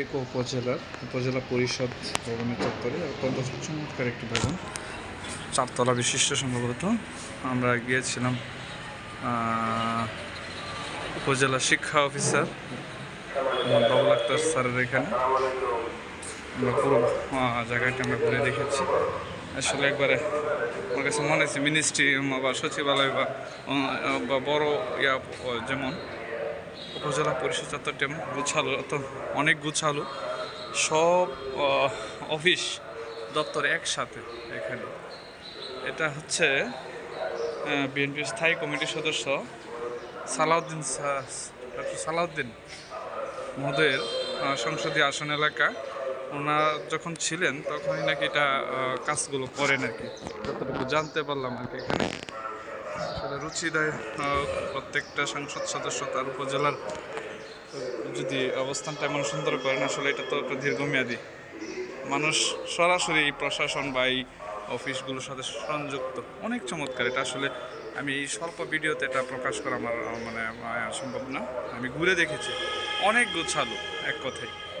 একো উপজেলার উপজেলা পরিষদ ভবনের চত্বরে অত্যন্ত চমৎকার একটি ভবন। চারতলা বিশিষ্ট সম্ভবত। আমরা গিয়েছিলাম উপজেলা শিক্ষা অফিসার বাবুল আক্তার স্যারের এখানে। আমরা পুরো জায়গাটা আমরা ঘুরে দেখেছি। আসলে একবারে আমার কাছে মনে হচ্ছে মিনিস্ট্রি বা সচিবালয় বা বড় ইয়া যেমন উপজেলা পরিষদ চত্বরটি এমন গুছালো তো অনেক গুছালো। সব অফিস দপ্তর একসাথে এখানে। এটা হচ্ছে বিএনপির স্থায়ী কমিটির সদস্য সালাউদ্দিন ডক্টর সালাউদ্দিন মহোদয়ের সংসদীয় আসন এলাকা। ওনার যখন ছিলেন, তখনই নাকি এটা কাজগুলো করেন আর কি। যতটুকু জানতে পারলাম আর কি এখানে। রুচিদায় আহ, প্রত্যেকটা সংসদ সদস্য তার উপজেলার। যদি অবস্থানটা এমন সুন্দর করেন আসলে এটা তো একটা দীর্ঘমেয়াদী। মানুষ সরাসরি এই প্রশাসন বা এই অফিসগুলোর সাথে সংযুক্ত। অনেক চমৎকার এটা। আসলে আমি এই স্বল্প ভিডিওতে এটা প্রকাশ করা আমার মানে সম্ভব না। আমি ঘুরে দেখেছি। অনেক গোছালো এক কথায়।